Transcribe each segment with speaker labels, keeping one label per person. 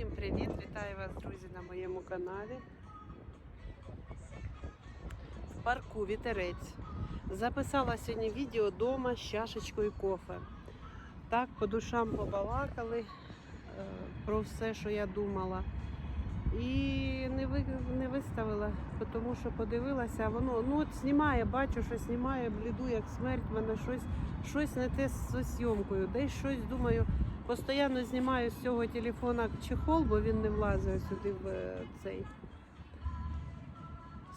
Speaker 1: Всім привіт! Вітаю вас, друзі, на моєму каналі. В парку вітерець. Записала сьогодні відео вдома з чашечкою кофе. Так, по душам побалакали е, про все, що я думала. І не, ви, не виставила, тому що подивилася, воно ну от знімає, бачу, що знімає, бліду, як смерть, в мене щось, щось не те з зйомкою. Десь щось думаю, постійно знімаю з цього телефона чехол, бо він не влазить сюди в е, цей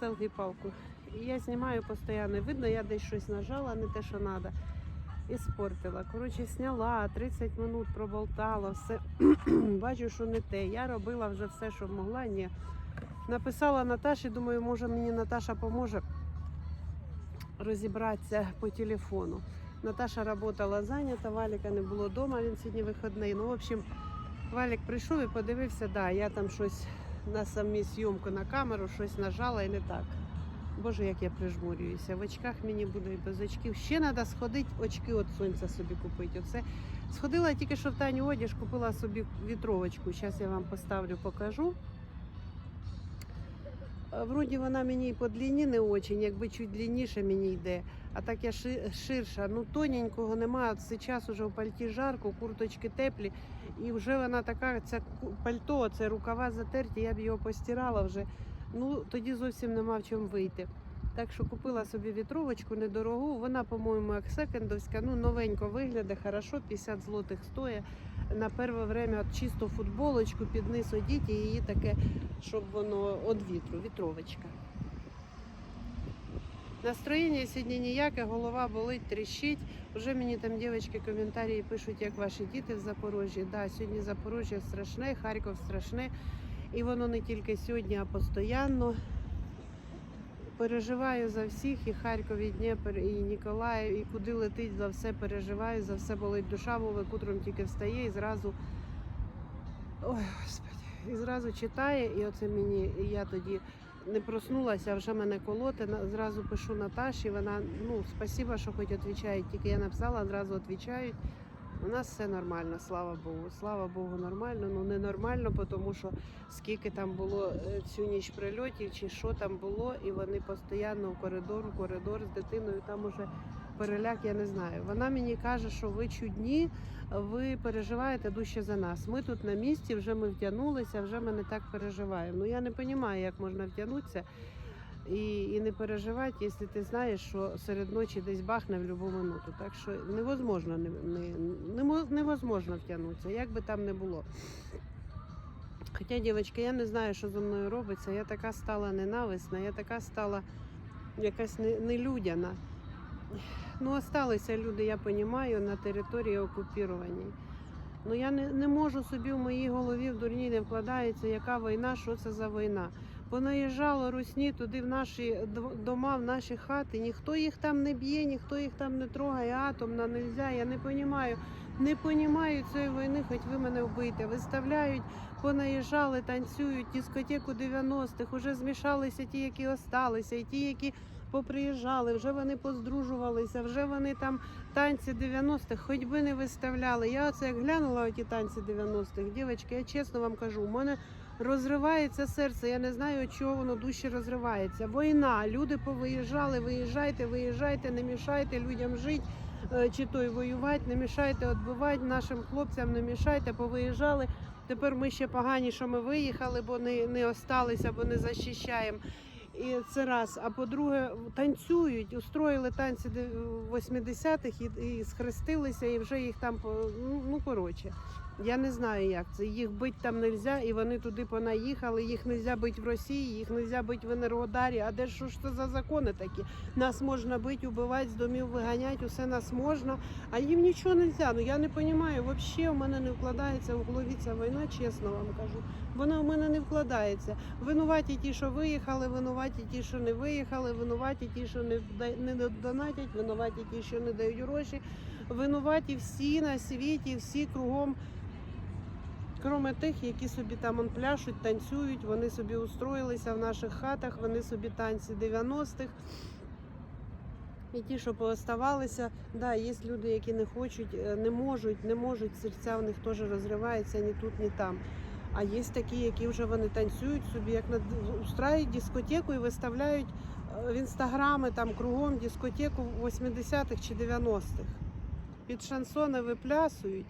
Speaker 1: селфі палку. І я знімаю постійно. Видно, я десь щось нажала, не те, що треба. І спортила. Коротше, сняла, 30 минут проболтала, все. Бачу, що не те. Я робила вже все, що могла. Ні. Написала Наташі, думаю, може мені Наташа поможе розібратися по телефону. Наташа працювала зайнята, Валіка не було вдома, він сьогодні вихідний. Ну, в общем, Валік прийшов і подивився, да, я там щось на самі зйомку на камеру, щось нажала і не так. Боже, як я прижмурююся. В очках мені буде і без очків. Ще треба сходити, очки від сонця собі купити. Оце. Сходила тільки що в Таню одяж, купила собі вітровочку. Зараз я вам поставлю, покажу. Е, Вроді вона мені по длині не очень, якби чуть длинніше мені йде. А так я ши- ширша. Ну тоненького немає. Це час уже в пальті жарко, курточки теплі. І вже вона така, ку- пальто, це рукава затерті, я б його постирала вже. Ну тоді зовсім нема в чому вийти. Так що купила собі вітровочку недорогу. Вона, по-моєму, як секондовська, ну новенько виглядає, хорошо, 50 злотих стоїть. На перше время от чисту футболочку під низ одіть і її таке, щоб воно від вітру, вітровочка. Настроєння сьогодні ніяке, голова болить, тріщить. Вже мені там дівчатки коментарі пишуть, як ваші діти в Запорожжі. Да, сьогодні Запорожжя страшне, Харків страшне. І воно не тільки сьогодні, а постійно. Переживаю за всіх, і Харків, і Дніпр, і Ніколаїв, і куди летить, за все переживаю, за все болить душа, Вовик утром тільки встає і зразу. Ой, Господи, і зразу читає, і оце мені, і я тоді не проснулася, а вже мене колоти. Зразу пишу Наташі, вона, ну, спасіба, що хоч відповідають, тільки я написала, зразу відповідають. У нас все нормально, слава Богу. Слава Богу, нормально. Ну не нормально, тому що скільки там було е, цю ніч прильотів, чи що там було, і вони постійно в коридор, в коридор з дитиною. Там уже переляк, я не знаю. Вона мені каже, що ви чудні, ви переживаєте дужче за нас. Ми тут на місці, вже ми втягнулися, вже ми не так переживаємо. Ну я не розумію, як можна втягнутися. І, і не переживати, якщо ти знаєш, що серед ночі десь бахне в будь-яку минуту. Так що невозможно, не, не, невозможно втягнутися, як би там не було. Хоча, дівчатки, я не знаю, що зі мною робиться. Я така стала ненависна, я така стала якась не- нелюдяна. Ну, осталися люди, я розумію, на території окупірованій. Ну я не, не можу собі в моїй голові в дурні не вкладається, яка війна, що це за війна. Понаїжджало русні туди в наші дома, в наші хати. Ніхто їх там не б'є, ніхто їх там не трогає. Атомна нельзя. Я не розумію. Не розумію цієї війни, хоч ви мене вбийте. Виставляють, понаїжджали, танцюють дискотеку 90-х, уже змішалися ті, які осталися, і ті, які поприїжджали, вже вони поздружувалися, вже вони там танці 90-х, хоч би не виставляли. Я оце як глянула ті танці 90-х, дівчатки, я чесно вам кажу, у мене розривається серце. Я не знаю, чого воно дужче розривається. Війна, люди повиїжджали, виїжджайте, виїжджайте, не мішайте людям жити. е, Чи то й воювати, не мішайте відбивати нашим хлопцям, не мішайте, повиїжджали. Тепер ми ще погані, що ми виїхали, бо не, не осталися, бо не захищаємо. І це раз. А по-друге, танцюють, устроїли танці де- 80-х і, і схрестилися, і вже їх там ну, ну коротше. Я не знаю, як це. Їх бити там не можна, і вони туди понаїхали. Їх не можна бити в Росії, їх не можна бити в Енергодарі. А де що ж це за закони такі? Нас можна бити, убивати, з домів виганяти, усе нас можна, а їм нічого не можна. Ну я не розумію, взагалі у мене не вкладається в голові ця війна, чесно вам кажу. Вона в мене не вкладається. Винуваті ті, що виїхали, винуваті ті, що не виїхали, винуваті ті, що не, не донатять, винуваті ті, що не дають гроші. Винуваті всі на світі, всі кругом. Кроме тих, які собі там он пляшуть, танцюють, вони собі устроїлися в наших хатах, вони собі танці 90-х. І ті, що пооставалися, да, є люди, які не хочуть, е, не можуть, не можуть, серця у них теж розриваються ні тут, ні там. А є такі, які вже вони танцюють собі, як на устраюють дискотеку і виставляють е, в інстаграми там кругом дискотеку 80-х чи 90-х. Під шансони виплясують.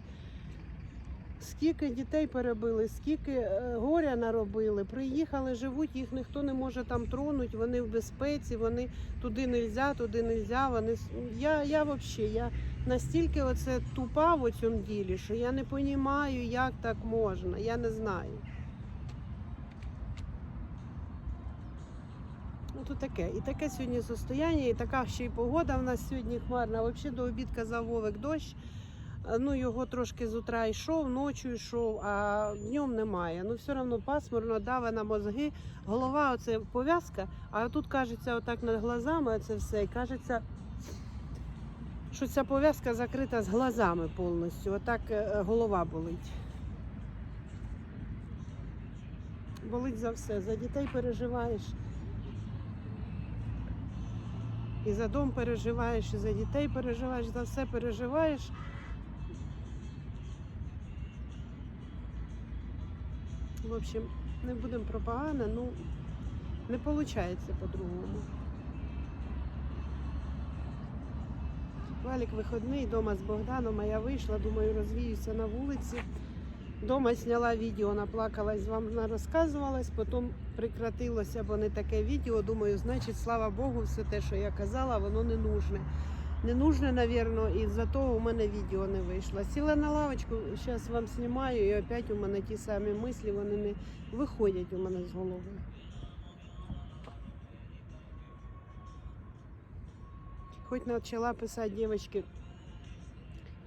Speaker 1: Скільки дітей перебили, скільки е, горя наробили, приїхали, живуть, їх ніхто не може там тронути, вони в безпеці, вони туди нельзя, туди нельзя. Вони... Я, я взагалі, я настільки оце тупа в цьому ділі, що я не розумію, як так можна, я не знаю. Ну, то таке. І таке сьогодні состояння, і така ще й погода в нас сьогодні хмарна. Взагалі до обід казав Вовик дощ. Е, Ну, його трошки з утра йшов, ночі йшов, а днем немає. Ну, все одно пасмурно, даве на мозги. Голова оце пов'язка, а тут кажеться, отак над глазами це все. І кажеться, що ця пов'язка закрита з глазами повністю. Отак е, голова болить. Болить за все. За дітей переживаєш. І за дом переживаєш, і за дітей переживаєш, за все переживаєш. В общем, не будемо про погане, ну не виходить по-другому. Валік виходний, вдома з Богданом, а я вийшла, думаю, розвіюся на вулиці. Дома зняла відео, наплакалась, вам розказувалась, потім прекратилося, бо не таке відео. Думаю, значить, слава Богу, все те, що я казала, воно не нужне. Не нужне, напевно, і за того у мене відео не вийшло. Сіла на лавочку, зараз вам знімаю, і опять у мене ті самі мислі, вони не виходять у мене з голови. Хоч почала писати дівчатки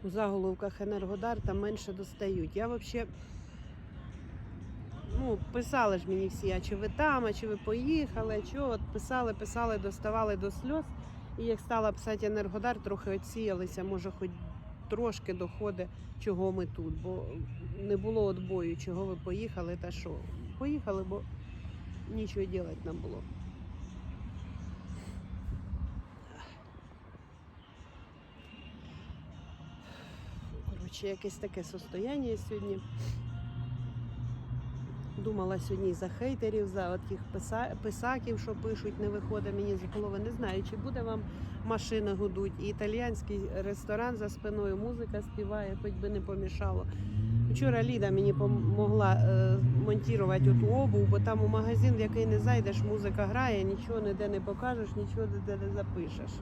Speaker 1: у заголовках Енергодар, там менше достають. Я взагалі, ну, писали ж мені всі, а чи ви там, а чи ви поїхали, а що, от писали, писали, доставали до сльоз. І як стала писати Енергодар, трохи оціялися, може, хоч трошки доходить, чого ми тут, бо не було отбою, чого ви поїхали та що. Поїхали, бо нічого робити нам було. Коротше, якесь таке состояння сьогодні. Думала сьогодні за хейтерів, за от тих писа- писаків, що пишуть, не виходить мені з голови. Не знаю, чи буде вам машина гудуть. І італіянський ресторан за спиною музика співає, хоч би не помішало. Вчора Ліда мені допомогла е, монтувати оту обув, бо там у магазин, в який не зайдеш, музика грає, нічого ніде не покажеш, нічого ніде не запишеш.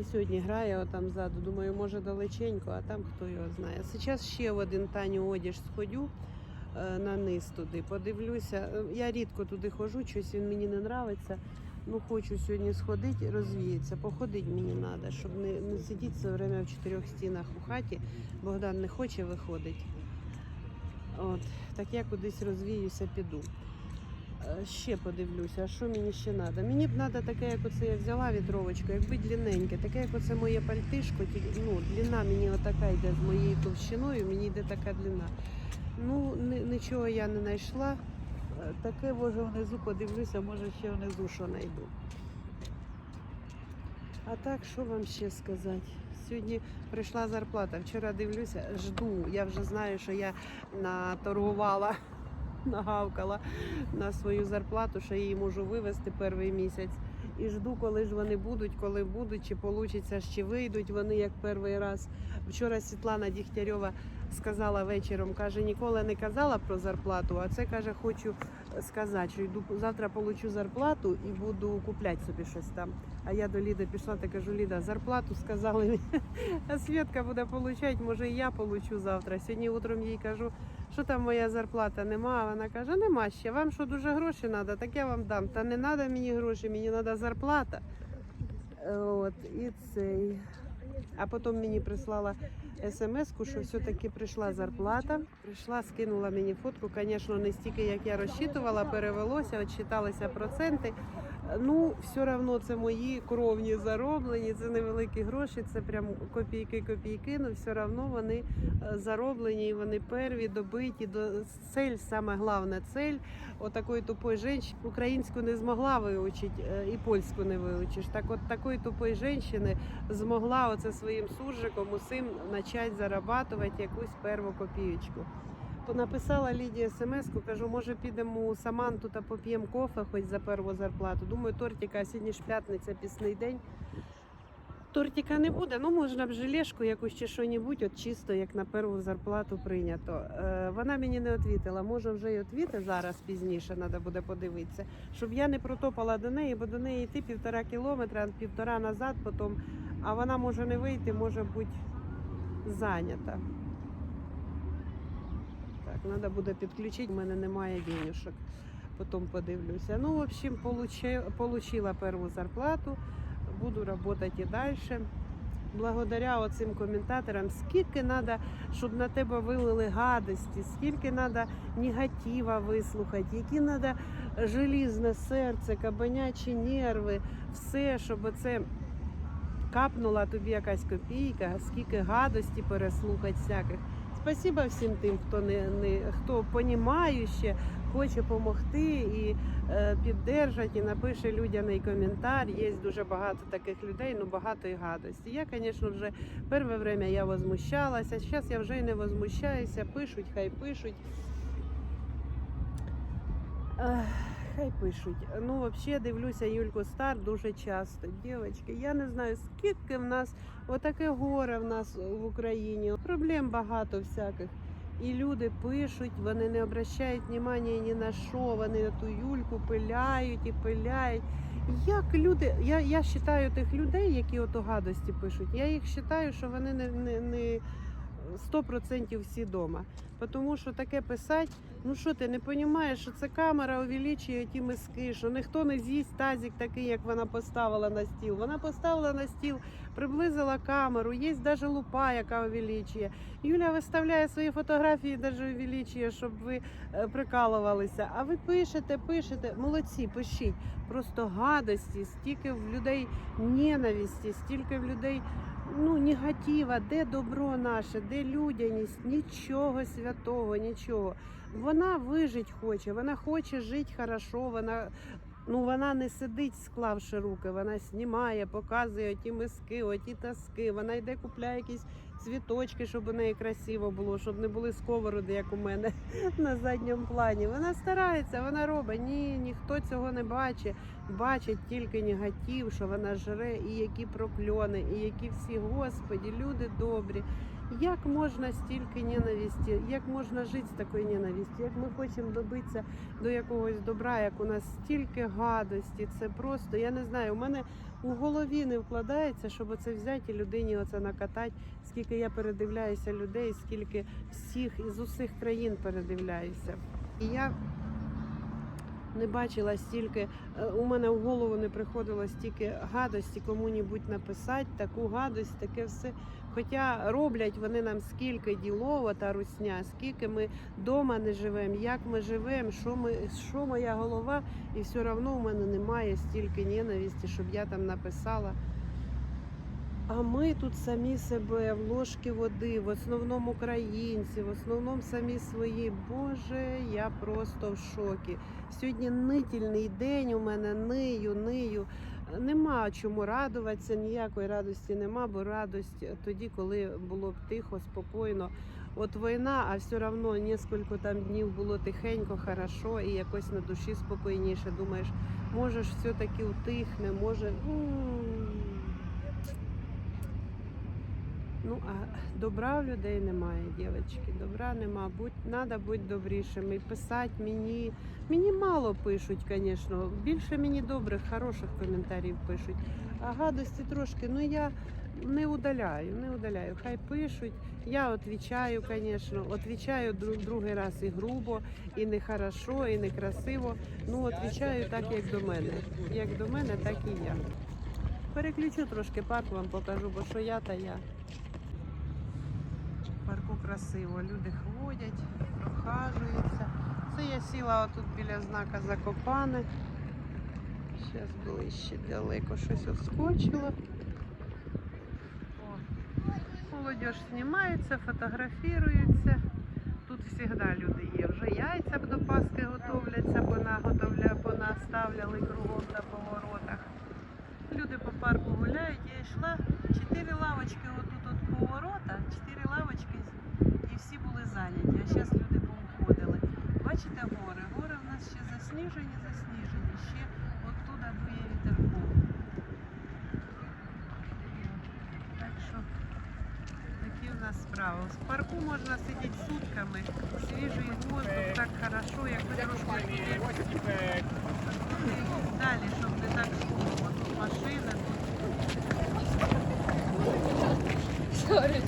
Speaker 1: І сьогодні грає отам ззаду. Думаю, може далеченько, а там хто його знає. Зараз ще в один Таню одяж сходю е, на низ туди, подивлюся. Е, Я рідко туди ходжу, щось він мені не подобається. Ну, хочу сьогодні сходити, розвіятися. Походити мені треба, щоб не, не сидіти все время в чотирьох стінах у хаті. Богдан не хоче виходити. От, так я кудись розвіюся, піду. Е, Ще подивлюся, що мені ще треба? Мені б треба таке, як оце я взяла вітровочку, якби длинненьке, таке, як оце моє пальтишко, ну, длина мені отака йде з моєю товщиною, мені йде така длина. Ну, нічого я не знайшла. Е, Таке, може, внизу подивлюся, може ще внизу що знайду. А так, що вам ще сказати? Сьогодні прийшла зарплата. Вчора дивлюся, жду. Я вже знаю, що я наторгувала, нагавкала на свою зарплату, що її можу вивезти перший місяць. І жду, коли ж вони будуть, коли будуть, чи вийде, чи вийдуть вони як перший раз. Вчора Світлана Дігтярьова сказала вечором, каже, ніколи не казала про зарплату, а це каже, хочу сказати, що йду завтра получу зарплату і буду купляти собі щось там. А я до Ліди пішла та кажу, Ліда, зарплату сказали, мені, а Свідка буде получати, може і я получу завтра. Сьогодні утром їй кажу, що там моя зарплата нема. А вона каже, нема ще. Вам що дуже гроші треба, так я вам дам. Та не треба мені гроші, мені треба зарплата. От, і цей. А потім мені прислала смс-ку, що все-таки прийшла зарплата. Прийшла, скинула мені фотку. Звісно, не стільки, як я розчитувала, перевелося, відчиталися проценти. Ну, все одно це мої кровні зароблені, це невеликі гроші, це прям копійки-копійки, але все одно вони е, зароблені, вони перві, добиті. До... Цель, саме головна цель, отакої тупої жінки, українську не змогла вивчити е, і польську не вивчиш. Так от такої тупої жінки змогла оце своїм суржиком усім почати зарабатувати якусь перву копійку. Написала Лідія смс-ку, кажу, може підемо у Саманту та поп'ємо кофе хоч за перву зарплату. Думаю, тортика, а сьогодні ж п'ятниця, пісний день. Тортика не буде, ну можна б желешку якусь чи що-небудь, от чисто як на перву зарплату прийнято. Е, вона мені не відповіла. Може вже й відвіти зараз пізніше, треба буде подивитися. Щоб я не протопала до неї, бо до неї йти півтора кілометра, півтора назад потім, а вона може не вийти, може бути зайнята. Треба буде підключити, в мене немає денюшок. Потім подивлюся. Ну, в общем, получила перву зарплату, буду працювати і далі. Благодаря оцим коментаторам, скільки треба, щоб на тебе вилили гадості, скільки треба негатива вислухати, які треба желізне серце, кабанячі нерви, все, щоб це капнула тобі якась копійка, скільки гадості переслухати всяких. Спасибо всім тим, хто не, не хто понімаюче, хоче допомогти і е, піддержати, і напише людяний коментар. Є дуже багато таких людей, ну багато і гадості. Я, звісно, вже перше время я возмущалася. Зараз я вже й не возмущаюся. Пишуть, хай пишуть. Ех, Хай пишуть. Ну, взагалі дивлюся Юльку Стар дуже часто. Дівчатки, я не знаю, скільки в нас отаке горе в нас в Україні. Проблем багато всяких. І люди пишуть, вони не обращають внимання ні на що, вони на ту Юльку пиляють і пиляють. Як люди, я, я вважаю тих людей, які ото гадості пишуть, я їх вважаю, що вони не, не, не 100% всі вдома. Тому що таке писати, ну що ти не розумієш, що це камера увеличує ті миски, що ніхто не з'їсть тазик такий, як вона поставила на стіл. Вона поставила на стіл, приблизила камеру, є навіть лупа, яка увеличує. Юля виставляє свої фотографії, навіть увеличує, щоб ви е, прикалувалися. А ви пишете, пишете, молодці, пишіть. Просто гадості, стільки в людей ненависті, стільки в людей ну, негатива, де добро наше, де людяність, нічого святого, нічого. Вона вижить хоче, вона хоче жити хорошо, вона. Ну, вона не сидить, склавши руки, вона знімає, показує оті миски, оті таски. Вона йде, купляє якісь цвіточки, щоб у неї красиво було, щоб не були сковороди, як у мене на задньому плані. Вона старається, вона робить. Ні, ніхто цього не бачить. Бачить тільки негатив, що вона жре, і які прокльони, і які всі, господі, люди добрі. Як можна стільки ненависті, як можна жити з такою ненавистю, як ми хочемо добитися до якогось добра, як у нас стільки гадості, це просто, я не знаю, у мене у голові не вкладається, щоб оце взяти і людині оце накатати, скільки я передивляюся людей, скільки всіх із усіх країн передивляюся. І я не бачила стільки, е, у мене в голову не приходило стільки гадості кому-небудь написати, таку гадость, таке все. Хоча роблять вони нам скільки ділова та русня, скільки ми вдома не живемо, як ми живемо, що ми, що моя голова, і все одно в мене немає стільки ненависті, щоб я там написала. А ми тут самі себе в ложки води, в основному українці, в основному самі свої. Боже, я просто в шокі. Сьогодні нитільний день у мене нию, нию. Нема чому радуватися, ніякої радості нема, бо радость тоді, коли було б тихо, спокійно. От війна, а все одно несколько там днів було тихенько, хорошо, і якось на душі спокійніше. Думаєш, може все-таки утихне, може. Ну, а добра в людей немає, дівчатки. Добра нема. Будь, надо бути добрішими. Писати мені. Мені мало пишуть, звісно. Більше мені добрих, хороших коментарів пишуть. А гадості трошки, ну я не удаляю, не удаляю. Хай пишуть. Я відповідаю, звісно. Відповідаю друг, другий раз і грубо, і не хорошо, і не красиво. Ну, відповідаю так, як до мене. Як до мене, так і я. Переключу трошки парк, вам покажу, бо що я та я. Парку красиво, люди ходять, прохажуються. Це я сіла отут біля знака Закопане. Зараз ближче далеко щось отскочило. О, молодіж знімається, фотографірується. Тут завжди люди є. Вже яйця до Паски готовляться, понаготовля, понаставляли кругом поворотах. Люди по парку гуляють. Я йшла. Чотири лавочки отут от поворота, чотири лавочки і всі були зайняті. А зараз люди поуходили. Бачите гори? Гори в нас ще засніжені, засніжені. Ще оттуда дує вітерком. Так що такі у нас справи. В парку можна сидіти сутками, свіжий воздух, так хорошо, як трошки далі, щоб не так тут машини.
Speaker 2: Sorry.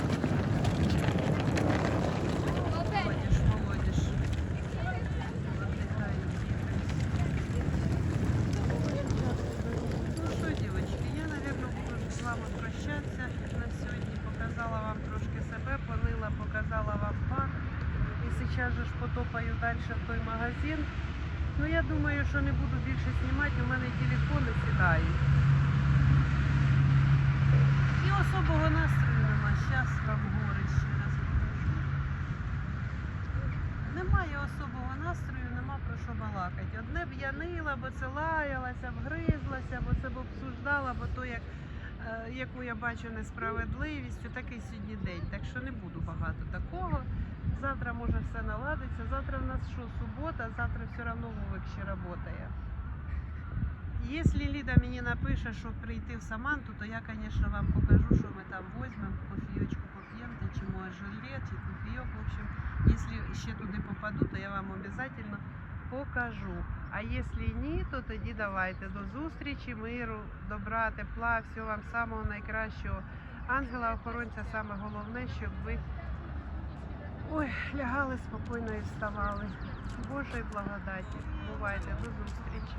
Speaker 1: Ну зараз же ж потопаю далі в той магазин. Ну я думаю, що не буду більше знімати, у мене телефони сідають. Особого настрою нема. Зараз вам гори ще раз покажу. Немає особого настрою, нема про що балакати. Одне б я нила, бо це лаялася, б гризлася, бо це б обсуждала, бо то як, е, яку я бачу несправедливість, такий сьогодні день. Так що не буду багато такого. Завтра може все наладиться. Завтра в нас що, субота, завтра все одно Вовик ще працює. Якщо Ліда мені напише, щоб прийти в Саманту, то я, звісно, вам покажу, що ми там візьмемо, кофійочку поп'ємо, чи може жилет, чи кофійок. В общем, якщо ще туди попаду, то я вам обов'язково покажу. А якщо ні, то тоді давайте до зустрічі, миру, добра, тепла, всього вам самого найкращого. Ангела-охоронця саме головне, щоб ви ой, лягали спокійно і вставали. Божої благодаті. Бувайте, до зустрічі.